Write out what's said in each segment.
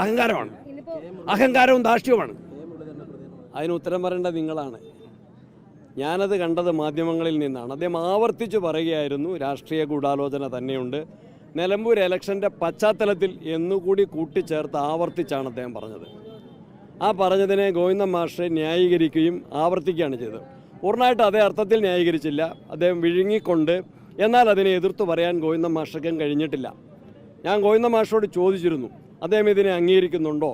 അഹങ്കാരമാണ്. അഹങ്കാരവും ധാർഷ്ട്യവുമാണ് അതിന് ഉത്തരം പറയേണ്ടത് നിങ്ങളാണ്. ഞാനത് കണ്ടത് മാധ്യമങ്ങളിൽ നിന്നാണ്. അദ്ദേഹം ആവർത്തിച്ച് പറയുകയായിരുന്നു രാഷ്ട്രീയ ഗൂഢാലോചന തന്നെയുണ്ട്. നിലമ്പൂർ ഇലക്ഷന്റെ പശ്ചാത്തലത്തിൽ എന്നുകൂടി കൂട്ടിച്ചേർത്ത് ആവർത്തിച്ചാണ് അദ്ദേഹം പറഞ്ഞത്. ആ പറഞ്ഞതിനെ ഗോവിന്ദൻ മാഷ് ന്യായീകരിക്കുകയും ആവർത്തിക്കുകയാണ് ചെയ്തത്. പൂർണമായിട്ട് അതേ അർത്ഥത്തിൽ ന്യായീകരിച്ചില്ല. അദ്ദേഹം വിഴുങ്ങിക്കൊണ്ട് എന്നാൽ അതിനെ എതിർത്ത് പറയാൻ ഗോവിന്ദൻ മാഷക്കും കഴിഞ്ഞിട്ടില്ല. ഞാൻ ഗോവിന്ദൻ മാഷോട് ചോദിച്ചിരുന്നു അദ്ദേഹം ഇതിനെ അംഗീകരിക്കുന്നുണ്ടോ?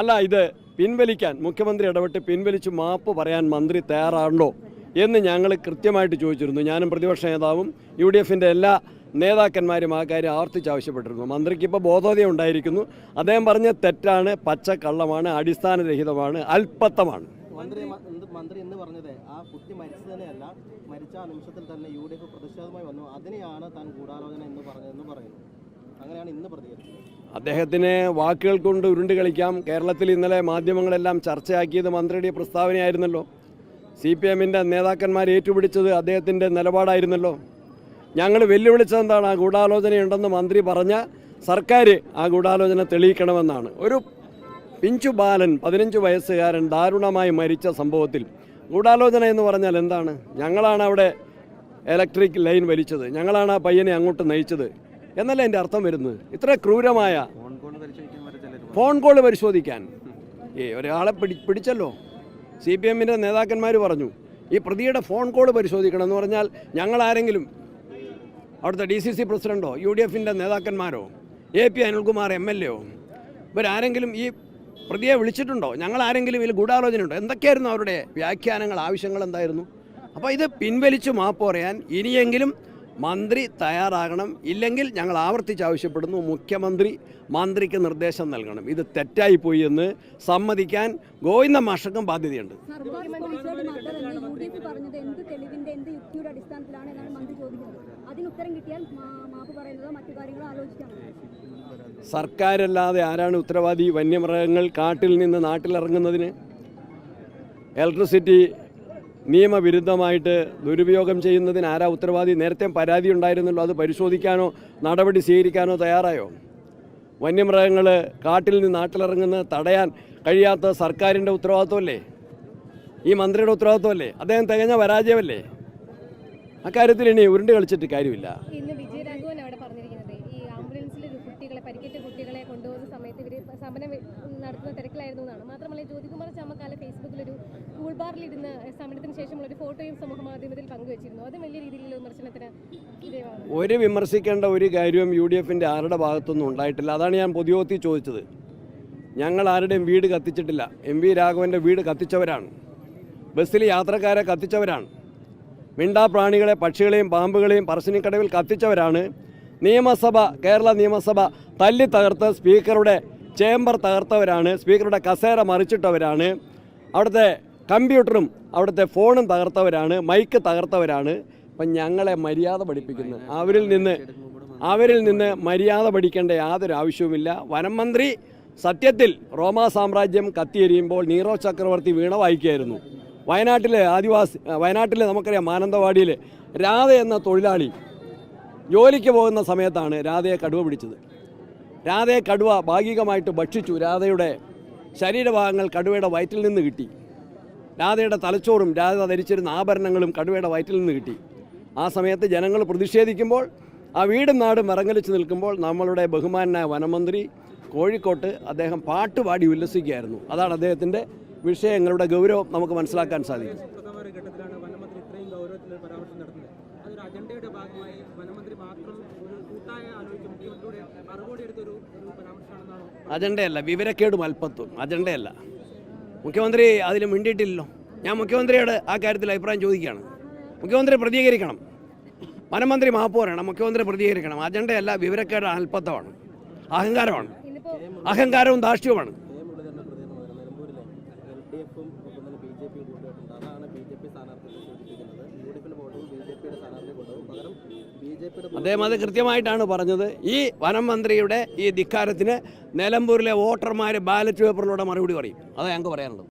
അല്ല ഇത് പിൻവലിക്കാൻ മുഖ്യമന്ത്രി ഇടപെട്ട് പിൻവലിച്ച് മാപ്പ് പറയാൻ മന്ത്രി തയ്യാറാണോ എന്ന് ഞങ്ങൾ കൃത്യമായിട്ട് ചോദിച്ചിരുന്നു. ഞാനും പ്രതിപക്ഷ നേതാവും യു ഡി എഫിന്റെ എല്ലാ നേതാക്കന്മാരും ആ കാര്യം ആവർത്തിച്ച് ആവശ്യപ്പെട്ടിരുന്നു. മന്ത്രിക്ക് ഇപ്പോൾ ബോധോദയം ഉണ്ടായിരിക്കുന്നു. അദ്ദേഹം പറഞ്ഞ തെറ്റാണ് പച്ചക്കള്ളമാണ് അടിസ്ഥാനരഹിതമാണ് അല്പത്തമാണ് മന്ത്രി മന്ത്രി എന്ന് പറഞ്ഞത് ആ കുട്ടി മരിച്ചതിനെയല്ല മരിച്ച നിമിഷത്തിൽ തന്നെ യു ഡി എഫ് പ്രതിഷേധമായി വന്നു. അതിനെയാണ് താൻ ഗൂഢാലോചന അദ്ദേഹത്തിന് വാക്കുകൾ കൊണ്ട് ഉരുണ്ട് കളിക്കാം. കേരളത്തിൽ ഇന്നലെ മാധ്യമങ്ങളെല്ലാം ചർച്ചയാക്കിയത് മന്ത്രിയുടെ പ്രസ്താവനയായിരുന്നല്ലോ. സി പി എമ്മിന്റെ നേതാക്കന്മാർ ഏറ്റുപിടിച്ചത് അദ്ദേഹത്തിന്റെ നിലപാടായിരുന്നല്ലോ. ഞങ്ങൾ വെല്ലുവിളിച്ചതെന്താണ്? ആ ഗൂഢാലോചനയുണ്ടെന്ന് മന്ത്രി പറഞ്ഞ സർക്കാർ ആ ഗൂഢാലോചന തെളിയിക്കണമെന്നാണ്. ഒരു പിഞ്ചു ബാലൻ പതിനഞ്ച് വയസ്സുകാരൻ ദാരുണമായി മരിച്ച സംഭവത്തിൽ ഗൂഢാലോചന എന്ന് പറഞ്ഞാൽ എന്താണ്? ഞങ്ങളാണ് അവിടെ ഇലക്ട്രിക് ലൈൻ വലിച്ചത്. ഞങ്ങളാണ് ആ പയ്യനെ അങ്ങോട്ട് നയിച്ചത്. എന്നല്ല എന്റെ അർത്ഥം വരുന്നത്? ഇത്ര ക്രൂരമായ ഫോൺ കോൾ പരിശോധിക്കാൻ ഏ ഒരാളെ പിടി പിടിച്ചല്ലോ. സി പി എമ്മിന്റെ നേതാക്കന്മാർ പറഞ്ഞു ഈ പ്രതിയുടെ ഫോൺ കോൾ പരിശോധിക്കണം എന്ന് പറഞ്ഞാൽ ഞങ്ങൾ ആരെങ്കിലും അവിടുത്തെ ഡി സി സി പ്രസിഡന്റോ യു ഡി എഫിന്റെ നേതാക്കന്മാരോ A P Anilkumar M L എയോ ഇവരാരെങ്കിലും ഈ പ്രതിയെ വിളിച്ചിട്ടുണ്ടോ? ഞങ്ങൾ ആരെങ്കിലും ഇതിൽ ഗൂഢാലോചനയുണ്ടോ? എന്തൊക്കെയായിരുന്നു അവരുടെ വ്യാഖ്യാനങ്ങൾ ആവശ്യങ്ങൾ എന്തായിരുന്നു? അപ്പോൾ ഇത് പിൻവലിച്ച് മാപ്പ് പറയാൻ ഇനിയെങ്കിലും മന്ത്രി തയ്യാറാകണം. ഇല്ലെങ്കിൽ ഞങ്ങൾ ആവർത്തിച്ച് ആവശ്യപ്പെടുന്നു മുഖ്യമന്ത്രി മന്ത്രിക്ക് നിർദ്ദേശം നൽകണം. ഇത് തെറ്റായി പോയി എന്ന് സമ്മതിക്കാൻ ഗോവിന്ദ മാഷക്കും ബാധ്യതയുണ്ട്. സർക്കാരല്ലാതെ ആരാണ് ഉത്തരവാദി വന്യമൃഗങ്ങൾ കാട്ടിൽ നിന്ന് നാട്ടിലിറങ്ങുന്നതിന്? ഇലക്ട്രിസിറ്റി നിയമവിരുദ്ധമായിട്ട് ദുരുപയോഗം ചെയ്യുന്നതിന് ആരാ ഉത്തരവാദി? നേരത്തെ പരാതി ഉണ്ടായിരുന്നല്ലോ. അത് പരിശോധിക്കാനോ നടപടി സ്വീകരിക്കാനോ തയ്യാറായോ? വന്യമൃഗങ്ങൾ കാട്ടിൽ നിന്ന് നാട്ടിലിറങ്ങുന്നത് തടയാൻ കഴിയാത്ത സർക്കാരിന്റെ ഉത്തരവാദിത്വമല്ലേ? ഈ മന്ത്രിയുടെ ഉത്തരവാദിത്വമല്ലേ? അദ്ദേഹം തികഞ്ഞ പരാജയമല്ലേ? അക്കാര്യത്തിൽ ഇനി ഉരുണ്ട് കളിച്ചിട്ട് കാര്യമില്ല. സമരം നടത്തുന്ന തിരക്കിലായിരുന്നു എന്നാണ്. മാത്രമല്ല ജ്യോതികുമാർ ചാമക്കാല ഫേസ്ബുക്കിൽ ഒരു കൂൾ ബാറിലിരുന്ന് സമരത്തിന് ശേഷമുള്ള ഒരു ഫോട്ടോയും സമൂഹ മാധ്യമത്തിൽ പങ്കുവച്ചിരുന്നു. അത് വലിയ രീതിയിലുള്ള വിമർശനത്തിന് ഒരു വിമർശിക്കേണ്ട ഒരു കാര്യവും യു ഡി എഫിന്റെ ആരുടെ ഭാഗത്തൊന്നും ഉണ്ടായിട്ടില്ല. അതാണ് ഞാൻ പൊതുയോഗത്തിൽ ചോദിച്ചത്. ഞങ്ങൾ ആരുടെയും വീട് കത്തിച്ചിട്ടില്ല. എം വി രാഘവന്റെ വീട് കത്തിച്ചവരാണ്. ബസ്സിൽ യാത്രക്കാരെ കത്തിച്ചവരാണ്. മിണ്ടാപ്രാണികളെ പക്ഷികളെയും പാമ്പുകളെയും പറശ്ശിനിക്കടവിൽ കത്തിച്ചവരാണ്. നിയമസഭ കേരള നിയമസഭ തല്ലി തകർത്ത് സ്പീക്കറുടെ ചേംബർ തകർത്തവരാണ്. സ്പീക്കറുടെ കസേര മറിച്ചിട്ടവരാണ്. അവിടുത്തെ കമ്പ്യൂട്ടറും അവിടുത്തെ ഫോണും തകർത്തവരാണ് മൈക്ക് തകർത്തവരാണ്. അപ്പം ഞങ്ങളെ മര്യാദ പഠിപ്പിക്കുന്നത് അവരിൽ നിന്ന് അവരിൽ നിന്ന് മര്യാദ പഠിക്കേണ്ട യാതൊരു ആവശ്യവുമില്ല. വനം മന്ത്രി സത്യത്തിൽ റോമാ സാമ്രാജ്യം കത്തിയെരിയുമ്പോൾ നീറോ ചക്രവർത്തി വീണ വായിക്കുകയായിരുന്നു. വയനാട്ടിലെ ആദിവാസി വയനാട്ടിലെ നമുക്കറിയാം മാനന്തവാടിയിൽ രാധ എന്ന തൊഴിലാളി ജോലിക്ക് പോകുന്ന സമയത്താണ് രാധയെ കടുവ പിടിച്ചത്. രാധയെ കടുവ ഭാഗികമായിട്ട് ഭക്ഷിച്ചു. രാധയുടെ ശരീരഭാഗങ്ങൾ കടുവയുടെ വയറ്റിൽ നിന്ന് കിട്ടി. രാധയുടെ തലച്ചോറും രാധ ധരിച്ചിരുന്ന ആഭരണങ്ങളും കടുവയുടെ വയറ്റിൽ നിന്ന് കിട്ടി. ആ സമയത്ത് ജനങ്ങൾ പ്രതിഷേധിക്കുമ്പോൾ ആ വീടും നാടും ഇറങ്ങലിച്ച് നിൽക്കുമ്പോൾ നമ്മളുടെ ബഹുമാനായ വനമന്ത്രി കോഴിക്കോട്ട് അദ്ദേഹം പാട്ടുപാടി ഉല്ലസിക്കുകയായിരുന്നു. അതാണ് അദ്ദേഹത്തിന്റെ വിഷയങ്ങളുടെ ഗൗരവം നമുക്ക് മനസ്സിലാക്കാൻ സാധിക്കും. അജണ്ടയല്ല വിവരക്കേടും അല്പത്വം അജണ്ടയല്ല. മുഖ്യമന്ത്രി അതിൽ മിണ്ടിയിട്ടില്ലല്ലോ. ഞാൻ മുഖ്യമന്ത്രിയോട് ആ കാര്യത്തിൽ അഭിപ്രായം ചോദിക്കുകയാണ്. മുഖ്യമന്ത്രി പ്രതികരിക്കണം. വനമന്ത്രി മഹാപൂരാണ്. മുഖ്യമന്ത്രി പ്രതികരിക്കണം. അജണ്ടയല്ല വിവരക്കേട് അല്പത്വമാണ് അഹങ്കാരമാണ്. അഹങ്കാരവും ധാർഷ്ട്യവുമാണ്. അദ്ദേഹം അത് കൃത്യമായിട്ടാണ് പറഞ്ഞത്. ഈ വനം മന്ത്രിയുടെ ഈ ധിക്കാരത്തിന് നിലമ്പൂരിലെ വോട്ടർമാർ ബാലറ്റ് പേപ്പറിലൂടെ മറുപടി പറയും. അതാണ് ഞങ്ങൾക്ക് പറയാനുള്ളത്.